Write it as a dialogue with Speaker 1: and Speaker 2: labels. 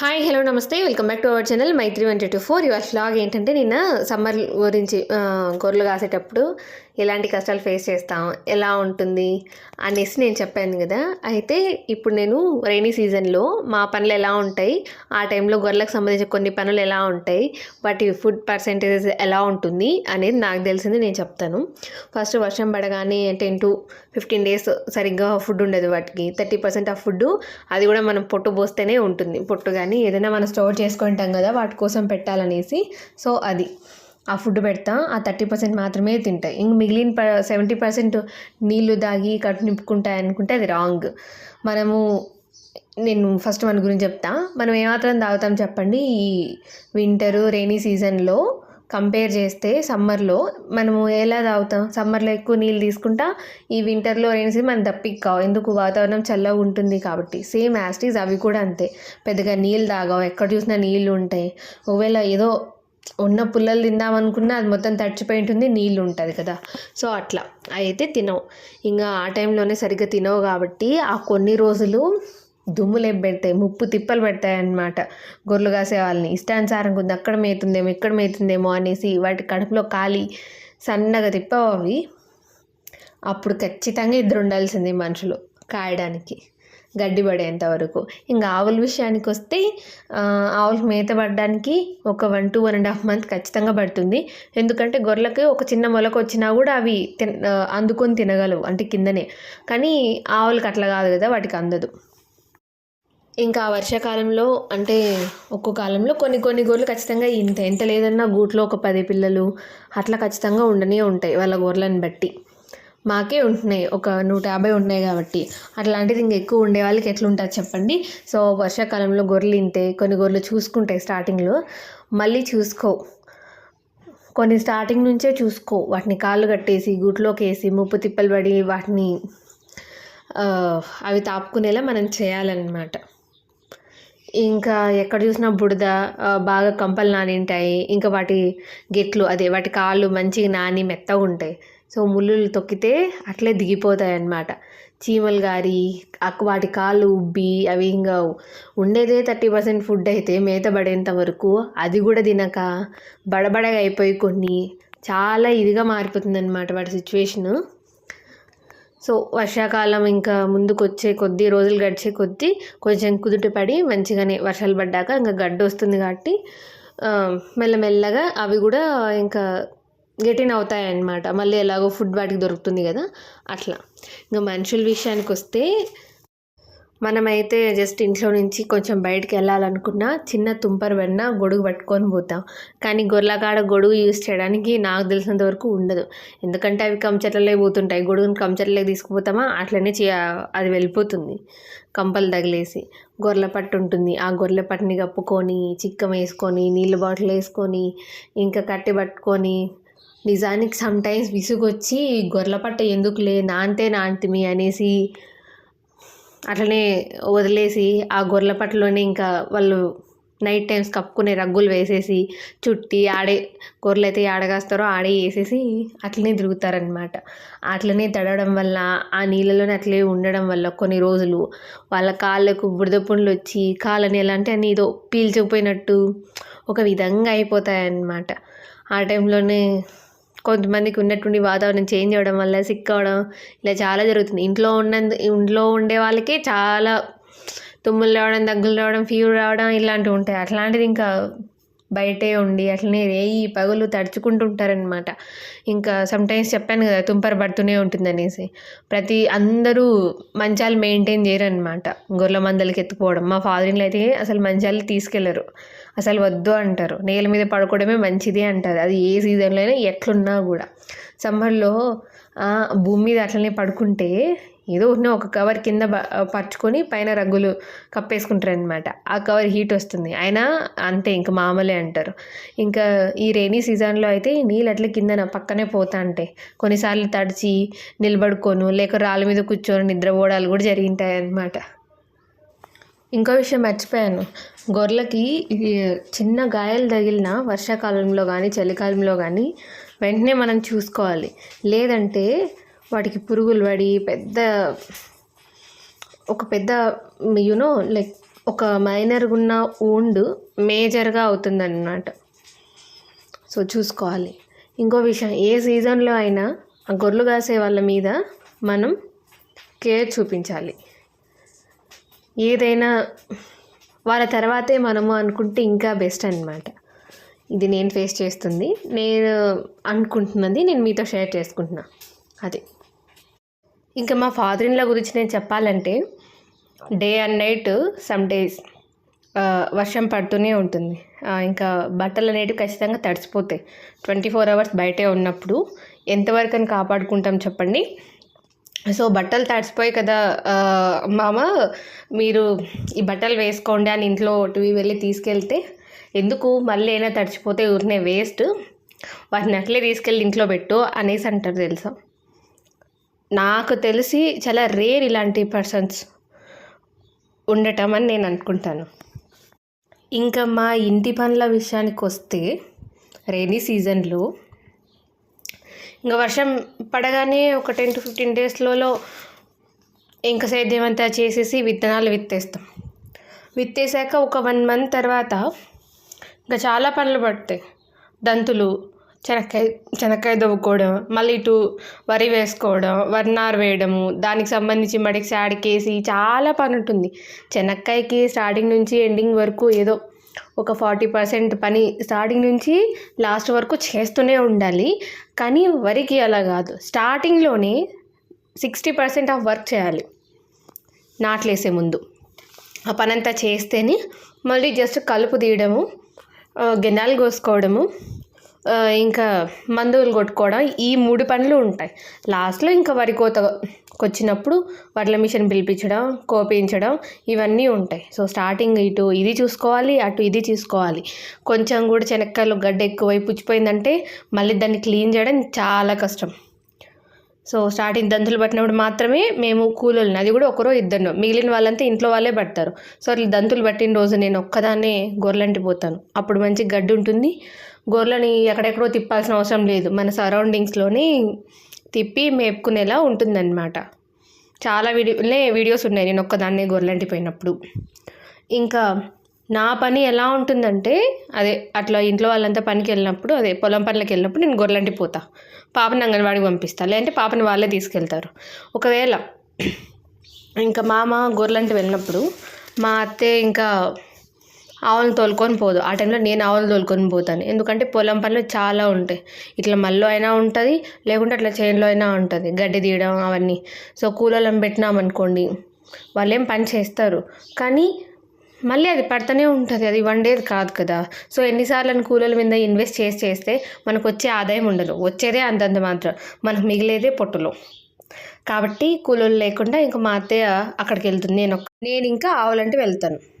Speaker 1: Hi hello నమస్తే. Welcome back to our channel Maithri one two four ఇవాళ vlog ఏంటంటే నిన్న సమ్మర్ గురించి గొర్రెలు కాసేటప్పుడు ఎలాంటి కష్టాలు ఫేస్ చేస్తాం ఎలా ఉంటుంది అనేసి నేను చెప్పాను కదా. అయితే ఇప్పుడు నేను రైనీ సీజన్లో మా పనులు ఎలా ఉంటాయి ఆ టైంలో గొర్రెలకు సంబంధించిన కొన్ని పనులు ఎలా ఉంటాయి వాటి ఫుడ్ పర్సెంటేజెస్ ఎలా ఉంటుంది అనేది నాకు తెలిసింది నేను చెప్తాను. ఫస్ట్ వర్షం పడగానే టెన్ టు ఫిఫ్టీన్ డేస్ సరిగ్గా ఫుడ్ ఉండదు వాటికి. థర్టీ పర్సెంట్ ఆఫ్ ఫుడ్ అది కూడా మనం పొట్టు పోస్తేనే ఉంటుంది. పొట్టు కానీ ఏదైనా మనం స్టోర్ చేసుకుంటాం కదా వాటి కోసం పెట్టాలనేసి. సో అది. ఆ ఫుడ్ పెడతా ఆ థర్టీ పర్సెంట్ మాత్రమే తింటాయి ఇంక మిగిలిన ప సెవెంటీ పర్సెంట్ నీళ్ళు దాగి కట్టు నింపుకుంటాయి అనుకుంటే అది రాంగ్. మనము నేను ఫస్ట్ మన గురించి చెప్తా. మనం ఏమాత్రం తాగుతాం చెప్పండి. ఈ వింటరు రెయినీ సీజన్లో కంపేర్ చేస్తే సమ్మర్లో మనము ఎలా తాగుతాం? సమ్మర్లో ఎక్కువ నీళ్ళు తీసుకుంటా ఈ వింటర్లో రైనీ సీజన్ మనం దప్పిక్కావు ఎందుకు? వాతావరణం చల్లగా ఉంటుంది కాబట్టి. సేమ్ యాస్టీస్ అవి కూడా అంతే. పెద్దగా నీళ్ళు తాగావు. ఎక్కడ చూసినా నీళ్ళు ఉంటాయి. ఒకవేళ ఏదో ఉన్న పుల్లలు తిందామనుకున్నా అది మొత్తం తడిచిపోయి ఉంటుంది నీళ్ళు ఉంటుంది కదా. సో అట్లా. అయితే తినవు. ఇంకా ఆ టైంలోనే సరిగ్గా తినవు కాబట్టి ఆ కొన్ని రోజులు దుమ్ములు పెడతాయి ముప్పు తిప్పలు పెడతాయి అన్నమాట గొర్రెలు కాసే వాళ్ళని. ఇష్టానుసారం కొంది అక్కడ మేతుందేమో ఇక్కడ మేతుందేమో అనేసి వాటి కడుపులో కాలి సన్నగా తిప్పవు అవి. అప్పుడు ఖచ్చితంగా ఇద్దరు ఉండాల్సింది మనుషులు కాయడానికి. గడ్డి పడేంత వరకు. ఇంకా ఆవుల విషయానికి వస్తే ఆవులకు మేత పడడానికి ఒక one two one and half month ఖచ్చితంగా పడుతుంది. ఎందుకంటే గొర్రెలకి ఒక చిన్న మొలక వచ్చినా కూడా అవి తిన అందుకొని తినగలవు అంటే కిందనే. కానీ ఆవులకి అట్లా కాదు కదా వాటికి అందదు. ఇంకా వర్షాకాలంలో అంటే ఒక్కో కాలంలో కొన్ని కొన్ని గొర్రెలు ఖచ్చితంగా ఇంత ఎంత లేదన్నా గూట్లో ఒక పది పిల్లలు అట్లా ఖచ్చితంగా ఉండనే ఉంటాయి వాళ్ళ గొర్రెలను బట్టి. మాకే ఉంటున్నాయి. ఒక నూట యాభై ఉన్నాయి కాబట్టి. అట్లాంటిది ఇంక ఎక్కువ ఉండే వాళ్ళకి ఎట్లుంటుంది చెప్పండి. సో వర్షాకాలంలో గొర్రెలు ఇంతే కొన్ని గొర్రెలు చూసుకుంటాయి స్టార్టింగ్లో. మళ్ళీ చూసుకో. కొన్ని స్టార్టింగ్ నుంచే చూసుకో. వాటిని కాళ్ళు కట్టేసి గుట్లోకి వేసి ముప్పు తిప్పలు పడి వాటిని అవి తాపుకునేలా మనం చేయాలన్నమాట. ఇంకా ఎక్కడ చూసినా బుడద బాగా కంపలు నానింటాయి. ఇంకా వాటి గెట్లు అదే వాటి కాళ్ళు మంచిగా నాని మెత్తగా ఉంటాయి సో ముళ్ళులు తొక్కితే అట్లే దిగిపోతాయి అన్నమాట చీమలు గారి వాటి కాళ్ళు ఉబ్బి అవి ఇంకా ఉండేదే థర్టీ పర్సెంట్ ఫుడ్ అయితే మేత పడేంత వరకు అది కూడా తినక బడబడగా అయిపోయి కొన్ని చాలా ఇదిగా మారిపోతుందన్నమాట వాటి సిచ్యువేషను. సో వర్షాకాలం ఇంకా ముందుకు వచ్చే కొద్ది రోజులు గడిచే కొద్దీ కొంచెం కుదుట పడి మంచిగానే వర్షాలు పడ్డాక ఇంకా గడ్డ వస్తుంది కాబట్టి మెల్లమెల్లగా అవి కూడా ఇంకా గెటిన్ అవుతాయి అన్నమాట మళ్ళీ ఎలాగో ఫుడ్ వాటికి దొరుకుతుంది కదా అట్లా. ఇంకా మనుషుల విషయానికి వస్తే మనమైతే జస్ట్ ఇంట్లో నుంచి కొంచెం బయటికి వెళ్ళాలనుకున్నా చిన్న తుంపర పడినా గొడుగు పట్టుకొని పోతాం. కానీ గొర్రెకాడ గొడుగు యూస్ చేయడానికి నాకు తెలిసినంత వరకు ఉండదు. ఎందుకంటే అవి కంచెట్లలే పోతుంటాయి. గొడుగుని కంచెట్లే తీసుకుపోతామా? అట్లనే చే అది వెళ్ళిపోతుంది. కంపలు తగిలేసి. గొర్రెల పట్టు ఉంటుంది. ఆ గొర్రెల పట్టుని కప్పుకొని చిక్కం వేసుకొని నీళ్ళ బాటిల్ వేసుకొని ఇంకా కట్టె పట్టుకొని నిజానికి సమ్ టైమ్స్ విసుగొచ్చి గొర్రెల పట్ట ఎందుకులే నాంతే నాంతిమి అనేసి అట్లనే వదిలేసి ఆ గొర్రెల పట్టలోనే ఇంకా వాళ్ళు నైట్ టైమ్స్ కప్పుకునే రగ్గులు వేసేసి చుట్టి ఆడే గొర్రెలు అయితే ఆడగాస్తారో ఆడే వేసేసి అట్లనే తిరుగుతారనమాట అట్లనే తడవడం వల్ల ఆ నీళ్ళలోనే అట్లే ఉండడం వల్ల కొన్ని రోజులు వాళ్ళ కాళ్ళకు బురద పుండ్లు వచ్చి కాళ్ళని ఎలా అంటే అని ఏదో పీల్చిపోయినట్టు ఒక విధంగా అయిపోతాయన్నమాట. ఆ టైంలోనే కొంతమందికి ఉన్నటువంటి వాతావరణం చేంజ్ అవ్వడం వల్ల సిక్ అవ్వడం ఇలా చాలా జరుగుతుంది. ఇంట్లో ఉన్నందు ఇంట్లో ఉండే వాళ్ళకి చాలా తుమ్ములు రావడం దగ్గులు రావడం ఫీవర్ రావడం ఇలాంటివి ఉంటాయి. అట్లాంటిది ఇంకా బయటే ఉండి అట్లనే రేయి పగులు తడుచుకుంటుంటారనమాట ఇంకా సమ్టైమ్స్ చెప్పాను కదా తుంపర పడుతూనే ఉంటుంది అనేసి ప్రతి అందరూ మంచాలు మెయింటైన్ చేయరనమాట గొర్రెల మందలకి ఎత్తుకోవడం మా ఫాదర్ అయితే అసలు మంచాలు తీసుకెళ్ళరు. అసలు వద్దు అంటారు. నేల మీద పడుకోవడమే మంచిది అంటారు. అది ఏ సీజన్లో అయినా ఎట్లున్నా కూడా. సమ్మర్లో భూమి మీద అట్లనే పడుకుంటే ఏదో ఉన్న ఒక కవర్ కింద బ- పరుచుకొని పైన రగ్గులు కప్పేసుకుంటారనమాట ఆ కవర్ హీట్ వస్తుంది. అయినా అంతే ఇంకా మామూలే అంటారు. ఇంకా ఈ రెయినీ సీజన్లో అయితే నీళ్ళు అట్లా కింద పక్కనే పోతా ఉంటాయి కొన్నిసార్లు తడిచి నిలబడుకోను లేక రాళ్ళ మీద కూర్చొని నిద్రపోవడాలు కూడా జరిగింటాయి అన్నమాట ఇంకో విషయం మర్చిపోయాను. గొర్రెలకి చిన్న గాయాలు తగిలిన వర్షాకాలంలో కానీ చలికాలంలో కానీ వెంటనే మనం చూసుకోవాలి. లేదంటే వాటికి పురుగులు పడి పెద్ద ఒక పెద్ద యునో లైక్ ఒక మైనర్గా ఉన్న ఊండ్ మేజర్గా అవుతుందన్నమాట. సో చూసుకోవాలి. ఇంకో విషయం ఏ సీజన్లో అయినా ఆ గొర్రెలు కాసే వాళ్ళ మీద మనం కేర్ చూపించాలి. ఏదైనా వాళ్ళ తర్వాతే మనము అనుకుంటే ఇంకా బెస్ట్ అనమాట ఇది నేను ఫేస్ చేస్తుంది. నేను అనుకుంటున్నది నేను మీతో షేర్ చేసుకుంటున్నా. అది. ఇంకా మా ఫాదర్ ఇన్లా గురించి నేను చెప్పాలంటే day and night some days వర్షం పడుతూనే ఉంటుంది. ఇంకా బట్టలు అనేటివి ఖచ్చితంగా తడిసిపోతాయి. ట్వంటీ ఫోర్ అవర్స్ బయటే ఉన్నప్పుడు ఎంతవరకు అని కాపాడుకుంటాం చెప్పండి? సో బట్టలు తడిసిపోయి కదా మామ మీరు ఈ బట్టలు వేసుకోండి అని ఇంట్లో టీవీ వెళ్ళి తీసుకెళ్తే ఎందుకు? మళ్ళీ అయినా తడిచిపోతే ఊరినే వేస్ట్ వాటిని అట్లే తీసుకెళ్ళి ఇంట్లో పెట్టు అనేసి అంటారు తెలుసా? నాకు తెలిసి చాలా రేర్ ఇలాంటి పర్సన్స్ ఉండటం అని నేను అనుకుంటాను. ఇంకా మా ఇంటి పనుల విషయానికి వస్తే రైనీ సీజన్లో ఇంకా వర్షం పడగానే ఒక టెన్ టు ఫిఫ్టీన్ డేస్లలో ఇంకా సేద్యం అంతా చేసేసి విత్తనాలు విత్తేస్తాం. విత్తేసాక ఒక వన్ మంత్ తర్వాత ఇంకా చాలా పనులు పడతాయి. దంతులు చెనక్కాయ చెనక్కాయ దువ్వుకోవడం మళ్ళీ ఇటు వరి వేసుకోవడం వరి నారు వేయడము దానికి సంబంధించి మడికి సాడికేసి చాలా పని ఉంటుంది. చెనక్కాయకి స్టార్టింగ్ నుంచి ఎండింగ్ వరకు ఏదో ఒక ఫార్టీ పర్సెంట్ పని స్టార్టింగ్ నుంచి లాస్ట్ వరకు చేస్తూనే ఉండాలి. కానీ వరికి అలా కాదు. స్టార్టింగ్లోనే సిక్స్టీ పర్సెంట్ ఆఫ్ వర్క్ చేయాలి. నాట్లేసే ముందు. ఆ పనంతా చేస్తేనే మళ్ళీ జస్ట్ కలుపు తీయడము గిన్నెలు కోసుకోవడము ఇంకా మందులు కొట్టుకోవడం ఈ మూడు పనులు ఉంటాయి. లాస్ట్లో ఇంకా వరి కోతకొచ్చినప్పుడు వచ్చినప్పుడు వడ్ల మిషన్ పిలిపించడం కోపించడం ఇవన్నీ ఉంటాయి. సో స్టార్టింగ్ ఇటు ఇది చూసుకోవాలి అటు ఇది చూసుకోవాలి. కొంచెం కూడా శనక్కాయలు గడ్డ ఎక్కువై పుచ్చిపోయిందంటే మళ్ళీ దాన్ని క్లీన్ చేయడం చాలా కష్టం. సో స్టార్టింగ్ దంతులు పట్టినప్పుడు మాత్రమే మేము కూలోళ్ళని అది కూడా ఒకరో ఇద్దరు మిగిలిన వాళ్ళంతా ఇంట్లో వాళ్ళే పడతారు. సో అట్లా దంతులు పట్టిన రోజు నేను ఒక్కదాన్నే గొర్రెలంటిపోతాను. అప్పుడు మంచి గడ్డి ఉంటుంది గొర్రెలని ఎక్కడెక్కడో తిప్పాల్సిన అవసరం లేదు. మన సరౌండింగ్స్లోనే తిప్పి మేపుకునేలా ఉంటుందన్నమాట. చాలా వీడియోలే వీడియోస్ ఉన్నాయి. నేను ఒక్కదాన్నే గొర్రెలంటి పోయినప్పుడు. ఇంకా నా పని ఎలా ఉంటుందంటే అదే అట్లా ఇంట్లో వాళ్ళంతా పనికి వెళ్ళినప్పుడు అదే పొలం పనులకు వెళ్ళినప్పుడు నేను గొర్రెలంటి పోతా. పాపని అంగన్వాడికి పంపిస్తా. లేదంటే పాపని వాళ్ళే తీసుకెళ్తారు. ఒకవేళ ఇంకా మామ గొర్రెలంటి వెళ్ళినప్పుడు మా అత్తే ఇంకా ఆవులను తోలుకొని పోదు. ఆ టైంలో నేను ఆవులు తోలుకొని పోతాను. ఎందుకంటే పొలం పనులు చాలా ఉంటాయి. ఇట్లా మళ్ళీ అయినా ఉంటుంది లేకుంటే అట్లా చేనులో అయినా ఉంటుంది. గడ్డి తీయడం అవన్నీ. సో కూలోళ్ళని పెట్టినామనుకోండి వాళ్ళు ఏం పని చేస్తారు. కానీ మళ్ళీ అది పడుతూనే ఉంటుంది. అది వన్ డే కాదు కదా. సో ఎన్నిసార్లు కూలీల మీద ఇన్వెస్ట్ చేసి చేస్తే మనకు వచ్చే ఆదాయం ఉండదు. వచ్చేదే అంతంత మాత్రం. మనకు మిగిలేదే పొట్టులో. కాబట్టి కూలీలు లేకుండా ఇంకా మా అత్తయ్య అక్కడికి వెళ్తుంది. నేను నేను ఇంకా ఆవులంటే వెళ్తాను.